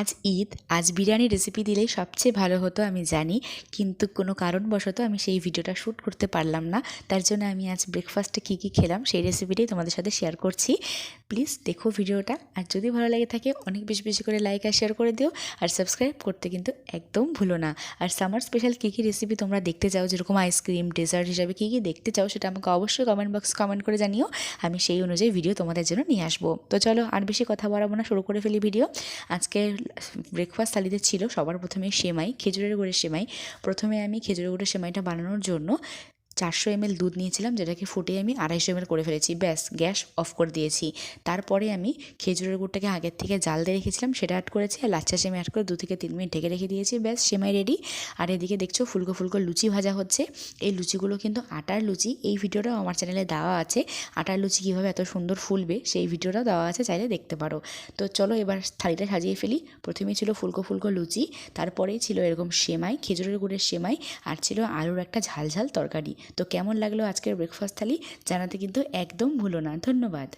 আজ ঈদ, আজ বিরিয়ানি রেসিপি দিলেই সবচেয়ে ভালো হতো, আমি জানি। কিন্তু কোনো কারণবশত আমি সেই ভিডিওটা শ্যুট করতে পারলাম না। তার জন্য আমি আজ ব্রেকফাস্টে কী কী খেলাম সেই রেসিপিটাই তোমাদের সাথে শেয়ার করছি। প্লিজ দেখো ভিডিওটা। আর যদি ভালো লাগে থাকে, অনেক বেশি বেশি করে লাইক আর শেয়ার করে দিও। আর সাবস্ক্রাইব করতে কিন্তু একদম ভুলো না। আর সামার স্পেশাল কী কী রেসিপি তোমরা দেখতে চাও? যেরকম আইসক্রিম ডেজার্ট হিসাবে কী কী দেখতে চাও সেটা আমাকে অবশ্যই কমেন্ট বক্স কমেন্ট করে জানিও। আমি সেই অনুযায়ী ভিডিও তোমাদের জন্য নিয়ে আসব। তো চলো, আর বেশি কথা বাড়াবো না, শুরু করে ফেলি ভিডিও আজকে ব্রেকফাস্ট থালিতে ছিল সবার প্রথমে সেমাই, খেজুরের গুড়ের সেমাই। প্রথমে আমি খেজুরের গুড়ের সেমাইটা বানানোর জন্য চারশো এমএল দুধ নিয়েছিলাম, যেটাকে ফুটিয়ে আমি আড়াইশো এমএল করে ফেলেছি। ব্যাস, গ্যাস অফ করে দিয়েছি। তারপরে আমি খেজুরের গুড়টাকে আগের থেকে জাল দিয়ে রেখেছিলাম, সেটা অ্যাড করেছি, আর লাচ্ছা সেমাই অ্যাড করে দু থেকে তিন মিনিট ঢেকে রেখে দিয়েছি। ব্যাস, সেমাই রেডি আর এদিকে দেখছ, ফুলকো ফুলকো লুচি ভাজা হচ্ছে। এই লুচিগুলো কিন্তু আটার লুচি, এই ভিডিওটাও আমার চ্যানেলে দেওয়া আছে। আটার লুচি কীভাবে এত সুন্দর ফুলবে, সেই ভিডিওটাও দেওয়া আছে, চাইলে দেখতে পারো। তো চলো এবার থালিটা সাজিয়ে ফেলি। প্রথমেই ছিল ফুলকো ফুলকো লুচি, তারপরেই ছিল এরকম সেমাই, খেজুরের গুড়ের সেমাই, আর ছিল আলুর একটা ঝাল ঝাল তরকারি। তো কেমন লাগল আজকের ব্রেকফাস্ট থালি জানাতে কিন্তু একদম ভুলো না ধন্যবাদ।